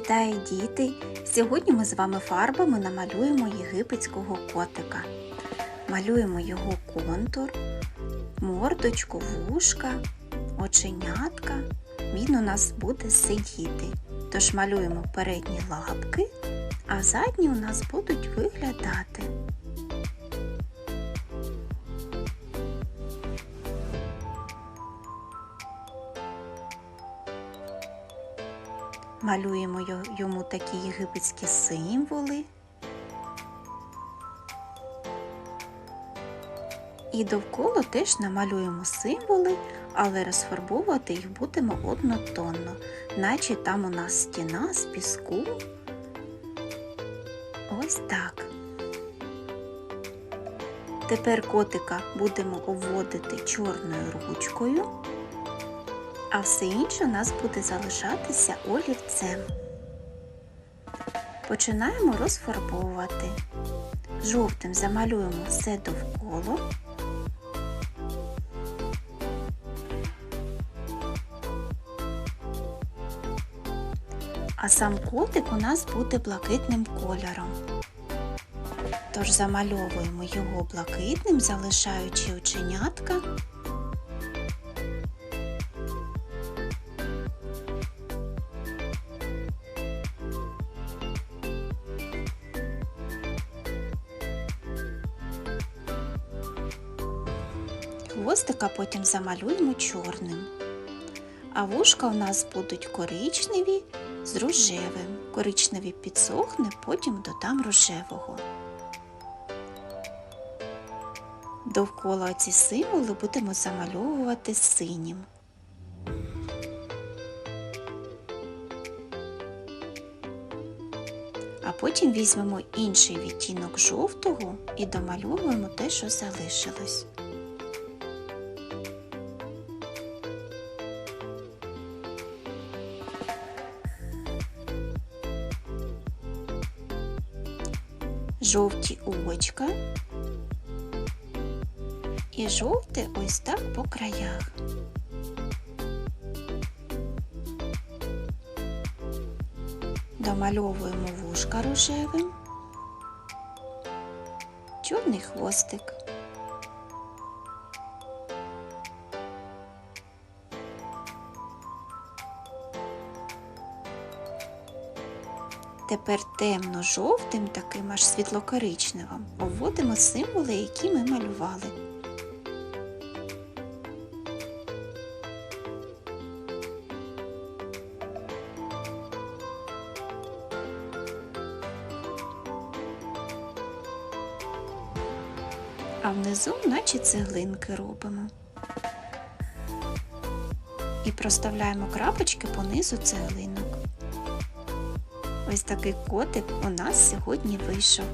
Вітаю діти! Сьогодні ми з вами фарбами намалюємо єгипетського котика. Малюємо його контур, мордочку, вушка, оченятка. Він у нас буде сидіти. Тож малюємо передні лапки, а задні у нас будуть виглядати. Малюємо йому такі єгипетські символи. І довкола теж намалюємо символи, але розфарбовувати їх будемо однотонно, наче там у нас стіна з піску. Ось так. Тепер котика будемо обводити чорною ручкою а все інше у нас буде залишатися олівцем. Починаємо розфарбовувати. Жовтим замалюємо все довкола. А сам котик у нас буде блакитним кольором. Тож замальовуємо його блакитним, залишаючи оченятка Хвостика потім замалюємо чорним. А вушка у нас будуть коричневі з рожевим. Коричневий підсохне, потім додам рожевого. Довкола ці символи будемо замальовувати синім. А потім візьмемо інший відтінок жовтого і домальовуємо те, що залишилось. Жовті очка і жовте ось так по краях. Домальовуємо вушка рожевим, чорний хвостик. Тепер темно-жовтим, таким аж світло-коричневим, обводимо символи, які ми малювали. А внизу наче цеглинки робимо. І проставляємо крапочки по низу цеглинок. Ось такий котик у нас сьогодні вийшов.